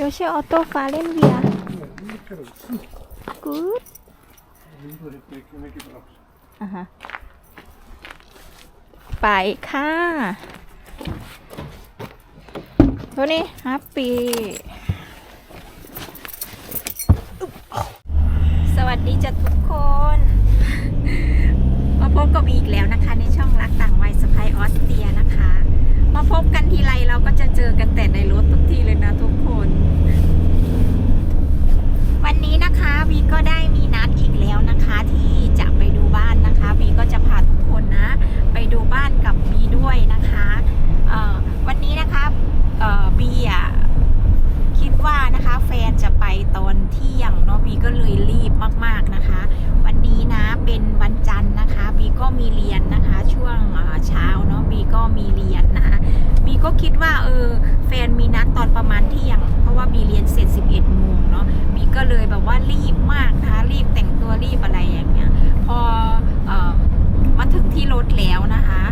Welche Auto fahren wir? Ja, mit Karossen. Gut. Andere Brecken mehr gebraucht. อ่าฮะไปค่ะตัวนี้ฮัปปี้สวัสดีจ้ะทุกคน มาพบกับอีกแล้วนะคะ ในช่องรักต่างวัยสไปออสเตียนะคะ มาพบกันทีไรเราก็จะเจอกันแต่ในรถทุกทีเลยนะทุกคน วันนี้นะคะวี ก็ได้มีนัดอีกแล้วนะคะที่จะไปดูบ้านนะคะวีก็จะพาทุกคนนะ ไปดูบ้านกับวีด้วยนะคะวันนี้นะคะบีอะคิดว่านะคะแฟนจะไปตอนเที่ยงเนาะบีก็เลยรีบมากๆนะคะ วันนี้นะเป็นวันจันทร์นะคะบีก็มีเรียนนะคะ ช่วงเช้าเนาะบีก็มีเรียนนะ ก็คิดว่าเออแฟนมีนัดตอนประมาณเที่ยง เพราะว่าบีเรียนเสร็จ 11โมงเนาะบีก็เลยแบบว่ารีบมากนะคะรีบแต่งตัวรีบอะไรอย่างเงี้ย พอเออมาถึงที่รถแล้วนะคะ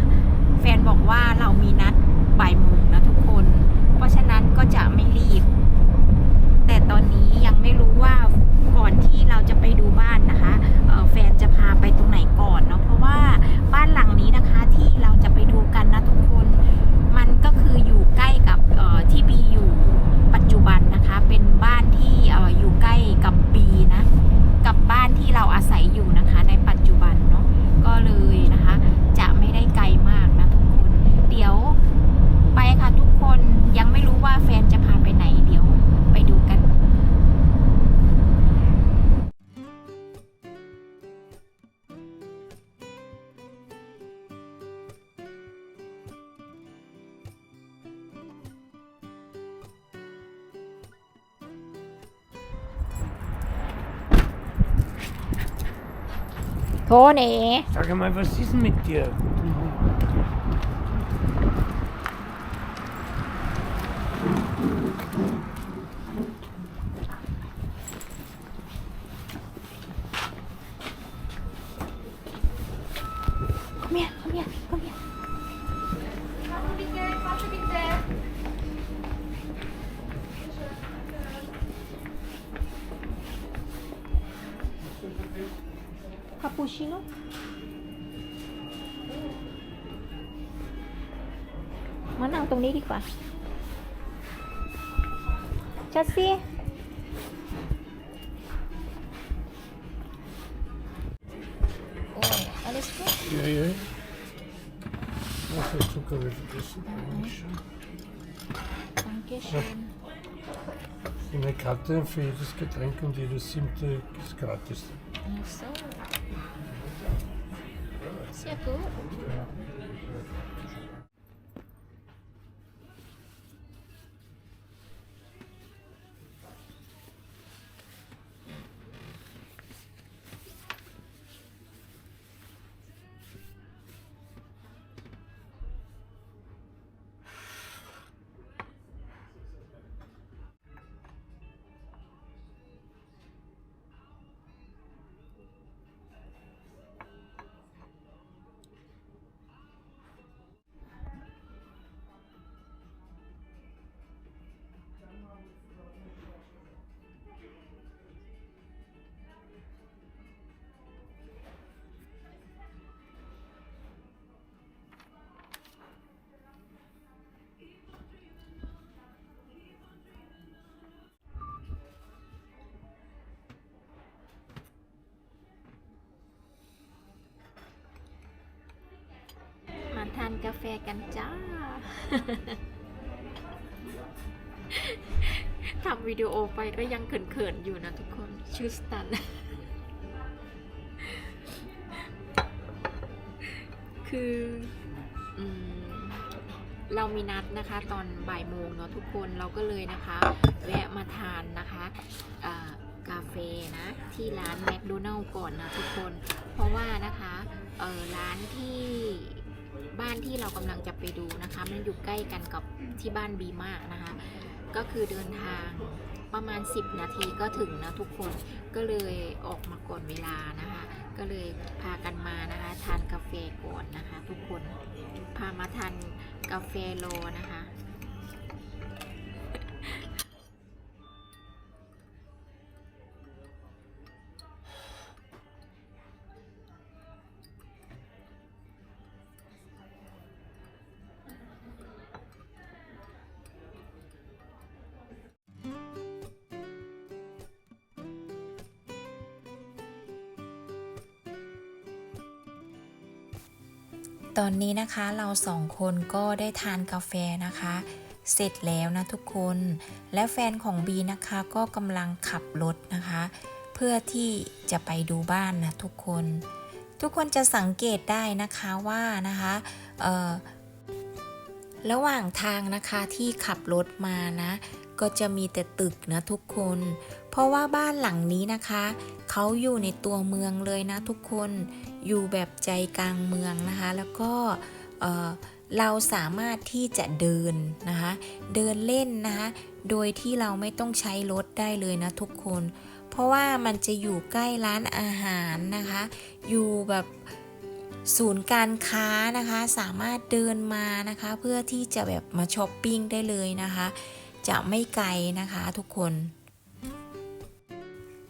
แฟนบอกว่าเรามีนัดบ่ายโมงนะทุกคน เพราะฉะนั้นก็จะไม่รีบ แต่ตอนนี้ยังไม่รู้ว่าก่อนที่เราจะไปดูบ้านนะคะแฟนจะพาไปตรงไหนก่อนเนาะเพราะว่าบ้านหลังนี้นะคะที่เราจะไปดู Toni! Sag mal, was ist denn mit dir? Komm her, komm her, komm her. Cappuccino?มานั่งตรงนี้ดีกว่า ชัดสิ โอ้ย alles gut Ja, ja. Was für Zucker wird vergessen? Dankeschön Eine Karte für jedes Getränk und jedes siebte ist gratis. Ach so. Sehr gut. ม กาแฟกันจ้าทำวิดีโอไปก็ยังเขินๆอยู่นะทุกคนชื่อสตันคืออเรามีนัดนะคะ ตอนบ่ายโมงเนาะทุกคนเราก็เลยนะคะ แวะมาทานนะคะกาแฟนะ ที่ร้านแมคโดนัลล์ก่อนนะทุกคน เพราะว่านะคะร้านที่ บ้านที่เรากำลังจะไปดูนะคะ มันอยู่ใกล้กันกับที่บ้านบีมากนะคะ ก็คือเดินทางประมาณ 10 นาทีก็ถึงนะทุกคนก็เลยออกมาก่อนเวลานะคะ ก็เลยพากันมานะคะทานกาแฟก่อนนะคะ ทุกคนพามาทานกาแฟโลนะคะ ตอนนี้นะคะเราสองคนก็ได้ทานกาแฟนะคะ เสร็จแล้วนะทุกคน และแฟนของบีนะคะก็กำลังขับรถนะคะ เพื่อที่จะไปดูบ้านนะทุกคน ทุกคนจะสังเกตได้นะคะว่านะคะระหว่างทางนะคะที่ขับรถมานะ ก็จะมีแต่ตึกนะทุกคน เพราะว่าบ้านหลังนี้นะคะเขาอยู่ในตัวเมืองเลยนะทุกคน อยู่แบบใจกลางเมืองนะคะ แล้วก็เอ่อเราสามารถที่จะเดินนะคะ เดินเล่นนะคะ โดยที่เราไม่ต้องใช้รถได้เลยนะทุกคน เพราะว่ามันจะอยู่ใกล้ร้านอาหารนะคะ อยู่แบบศูนย์การค้านะคะ สามารถเดินมานะคะ เพื่อที่จะแบบมาช้อปปิ้งได้เลยนะคะ จะไม่ไกลนะคะทุกคน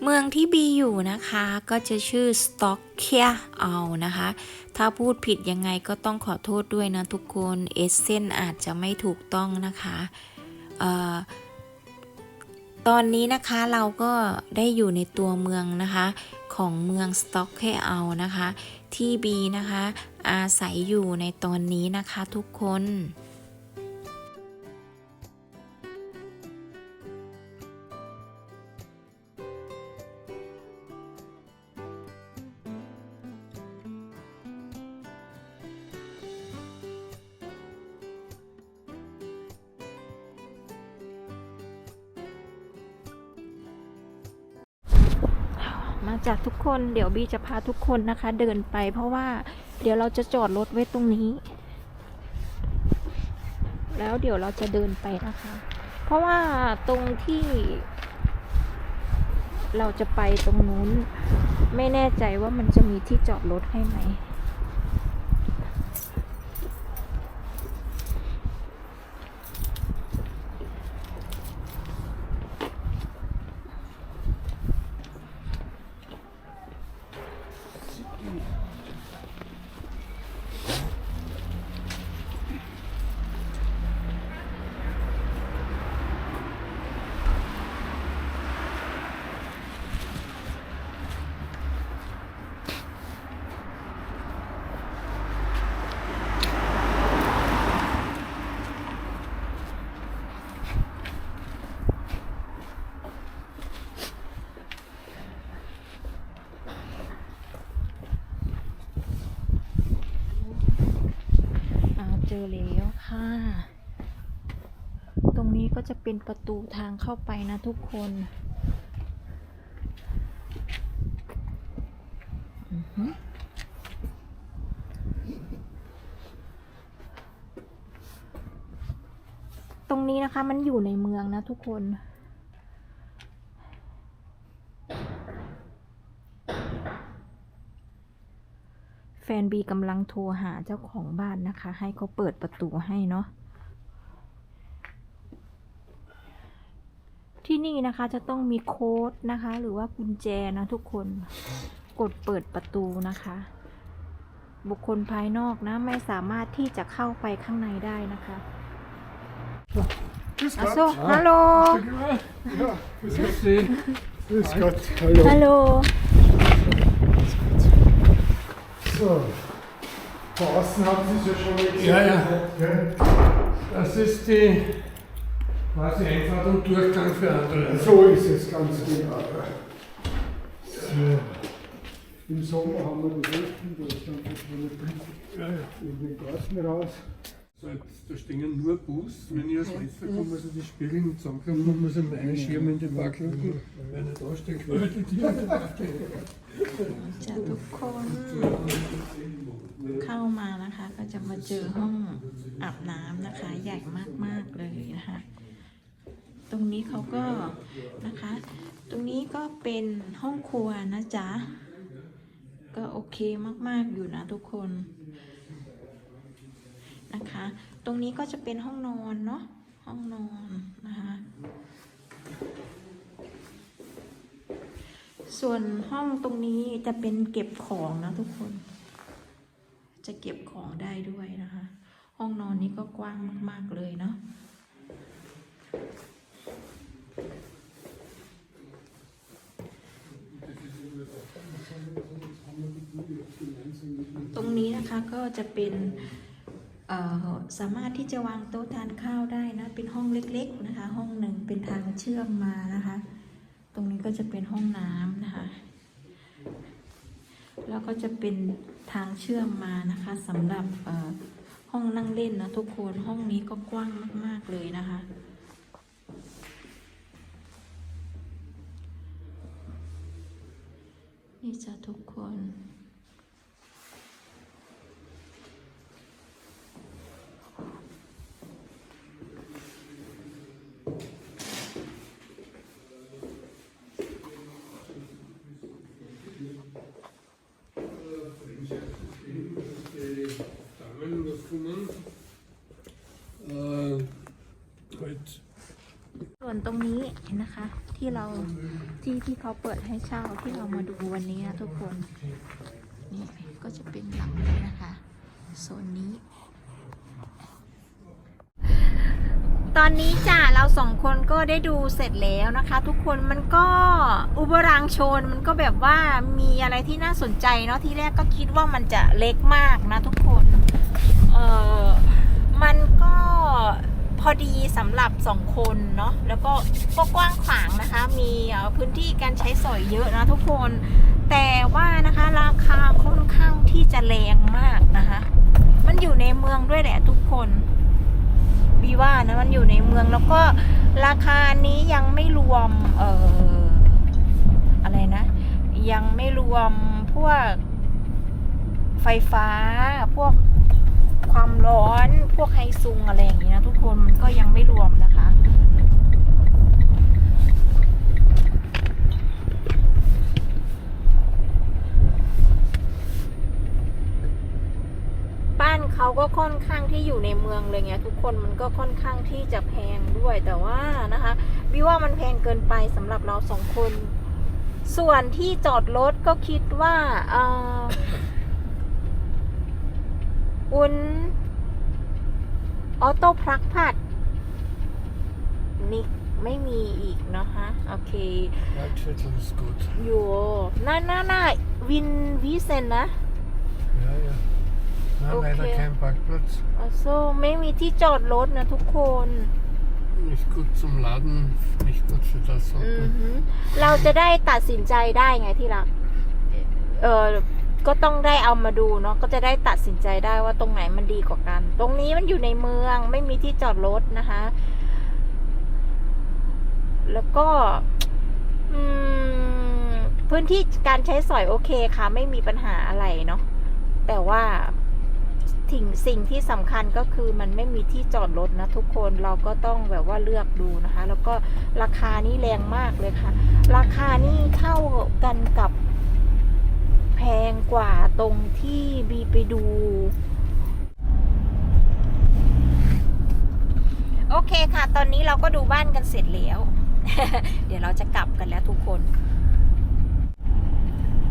เมืองที่บีอยู่นะคะก็จะชื่อสต็อกเคียเอานะคะ ถ้าพูดผิดยังไงก็ต้องขอโทษด้วยนะทุกคนเอเซนอาจจะไม่ถูกต้องนะคะออตอนนี้นะคะเราก็ได้อยู่ในตัวเมืองนะคะของเมืองสต็อกเคียเอานะคะ ที่บีนะคะอาศัยอยู่ในตอนนี้นะคะทุกคน จากทุกคนเดี๋ยวบีจะพาทุกคนนะคะ เดินไป เพราะว่าเดี๋ยวเราจะจอดรถไว้ตรงนี้ แล้วเดี๋ยวเราจะเดินไปนะคะ เพราะว่าตรงที่ เราจะไปตรงนู้น ไม่แน่ใจว่ามันจะมีที่จอดรถให้ไหม อ่า เจอแล้วค่ะ ตรงนี้ก็จะเป็นประตูทางเข้าไปนะทุกคนตรงนี้นะคะมันอยู่ในเมืองนะทุกคน ฟนบีกำลังโทรหาเจ้าของบ้านนะคะ ให้เขาเปิดประตูให้เนาะที่นี่นะคะจะต้องมีโค้ดนะคะ หรือว่ากุญแจนะทุกคนกดเปิดประตูนะคะ บุคคลภายนอกนะ ไม่สามารถที่จะเข้าไปข้างในได้นะคะ Grüß อา Gott. โซฮัลโหล Ja, grüß Sie. Grüß Gott. ฮัลโหล So, draußen haben Sie es ja schon gesehen. Ja, ja. Das ist die quasi Einfahrt und Durchgang für andere. So ist es ganz genau. So. Im Sommer haben wir das Essen, da ist dann so eine Blick Ja, ja. in den Garten raus. So, da stehen nur Bus. Wenn ich als letzter komme, also die Spiegel mit zusammenkommen, dann muss ich meinen Schirm in die Backluken. Wenn ich da stehe, quält die Tiere. ทุกคน เข้ามานะคะ ก็จะมาเจอห้องอาบน้ำนะคะ ใหญ่มากๆเลยนะคะ ตรงนี้เขาก็นะคะ ตรงนี้ก็เป็นห้องครัวนะจ๊ะ ก็โอเคมากๆอยู่นะทุกคนนะคะ ตรงนี้ก็จะเป็นห้องนอนเนาะ ห้องนอนนะคะ ส่วนห้องตรงนี้จะเป็นเก็บของนะทุกคน จะเก็บของได้ด้วยนะคะ ห้องนอนนี้ก็กว้างมาก ๆ เลยเนาะตรงนี้นะคะก็จะเป็นสามารถที่จะวางโต๊ะทานข้าวได้นะ เป็นห้องเล็ก ๆ นะคะ ห้องหนึ่งเป็นทางเชื่อมมานะคะ รงนี้ก็จะเป็นห้องน้ำนะคะ แล้วก็จะเป็นทางเชื่อมมานะคะสำหรับห้องนั่งเล่นนะทุกคนห้องนี้ก็กว้างมาก ๆ เลยนะคะ นี่จ้ะทุกคน Damen, was kommen? Äh, heute ส่วนตรงนี้นะคะที่เราที่ที่เขาเปิดให้เช่าที่เรามาดูวันนี้นะทุกคนนี่ก็จะเป็นหลังนี้นะคะโซนนี้ ตอนนี้จ้ะเราสองคนก็ได้ดูเสร็จแล้วนะคะ ทุกคนมันก็อุบรังโชนมันก็แบบว่ามีอะไรที่น่าสนใจเนาะที่แรกก็คิดว่ามันจะเล็กมากนะทุกคน ออมันก็พอดีสำหรับสองคนเนาะแล้วก็ก็กว้างขวางนะคะ มีพื้นที่การใช้สอยเยอะนะทุกคน แต่ว่านะคะราคาค่อนข้างที่จะแรงมากนะคะ มันอยู่ในเมืองด้วยแหละทุกคนบีว่านะมันอยู่ในเมืองแล้วก็ราคานี้ยังไม่รวมเอ่ออะไรนะ ยังไม่รวมพวกไฟฟ้าพวก ความร้อนพวกไฮซุงอะไรอย่างนี้นะทุกคนมันก็ยังไม่รวมนะคะ บ้านเขาก็ค่อนข้างที่อยู่ในเมืองเลยไงทุกคนมันก็ค่อนข้างที่จะแพงด้วยแต่ว่านะคะวิว่ามันแพงเกินไปสำหรับเราสองคน ส่วนที่จอดรถก็คิดว่าเออ อุนออโต้พลักผัดนี่ไม่มีอีกนะคะโอเค Waldviertel ist gut. อยู่น่าน่าน่าวินวิเซนนะ Ja, ja. Na, Okay. leider kein Parkplatz. อโซไม่มีที่จอดรถนะทุกคน Nicht gut zum Laden, nicht gut für das อือ Auto. หือเราจะได้ตัดสินใจได้ไงที่รัก เออ ก็ต้องได้เอามาดูเนาะก็จะได้ตัดสินใจได้ว่าตรงไหนมันดีกว่ากัน ตรงนี้มันอยู่ในเมืองไม่มีที่จอดรถนะคะ แล้วก็พื้นที่การใช้สอยโอเคค่ะ ไม่มีปัญหาอะไรเนาะแต่ว่าสิ่งสิ่งที่สำคัญก็คือมันไม่มีที่จอดรถนะทุกคนเราก็ต้องแบบว่าเลือกดูนะคะ แล้วก็ราคานี่แรงมากเลยค่ะ ราคานี่เข้ากันกับ แพงกว่าตรงที่บีไปดู โอเคค่ะ ตอนนี้เราก็ดูบ้านกันเสร็จแล้ว เดี๋ยวเราจะกลับกันแล้วทุกคน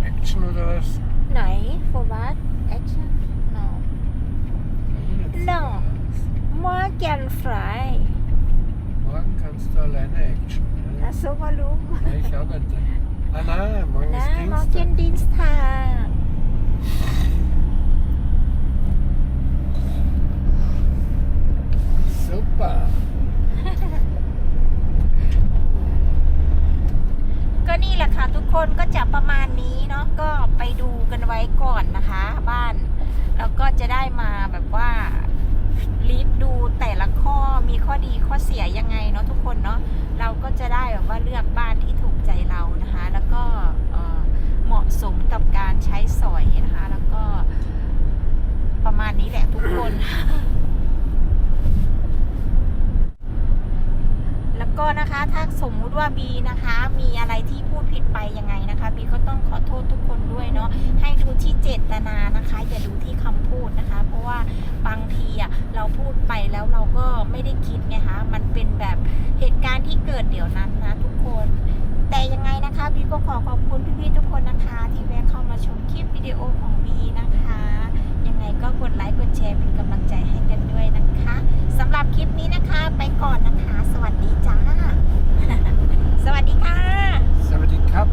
Action oder was? ไหน for what action no no Morgan Fry Morgen kannst du alleine Action. นะ Ja, ซูวารุม Ja, ich arbeite. Ah nein, morgen นะ ist มอร์เกน Dienstag. ดินสทา Super. ก็นี่แหละค่ะทุกคนก็จะประมาณนี้เนาะก็ไปดูกันไว้ก่อนนะคะ บ้าน แล้วก็จะได้มาแบบว่า ลิฟดูแต่ละข้อมีข้อดีข้อเสียยังไงเนาะทุกคนเนาะเราก็จะได้แบบว่าเลือกบ้านที่ถูกใจเรานะคะ แล้วก็เเหมาะสมกับการใช้สอยนะคะ แล้วก็ประมาณนี้แหละทุกคน แล้วก็นะคะถ้าสมมุติว่าบีนะคะ มีอะไรที่พูดผิดไปยังไงนะคะบีก็ต้องขอโทษทุกคนด้วยเนาะให้ดูที่เจตนานะคะาบางทีอะเราพูดไปแล้วเราก็ไม่ได้คิดไงคะมันเป็นแบบเหตุการณ์ที่เกิดเดี๋ยวนั้นนะทุกคน แต่ยังไงนะคะบีก็ขอขอบคุณพี่ๆทุกคนนะคะ ที่แวะเข้ามาชมคลิปวิดีโอของบีนะคะ ยังไงก็กดไลค์กดแชร์เป็นกำลังใจให้กันด้วยนะคะสำหรับคลิปนี้นะคะไปก่อนนะคะ สวัสดีจ้า สวัสดีค่ะ สวัสดีครับ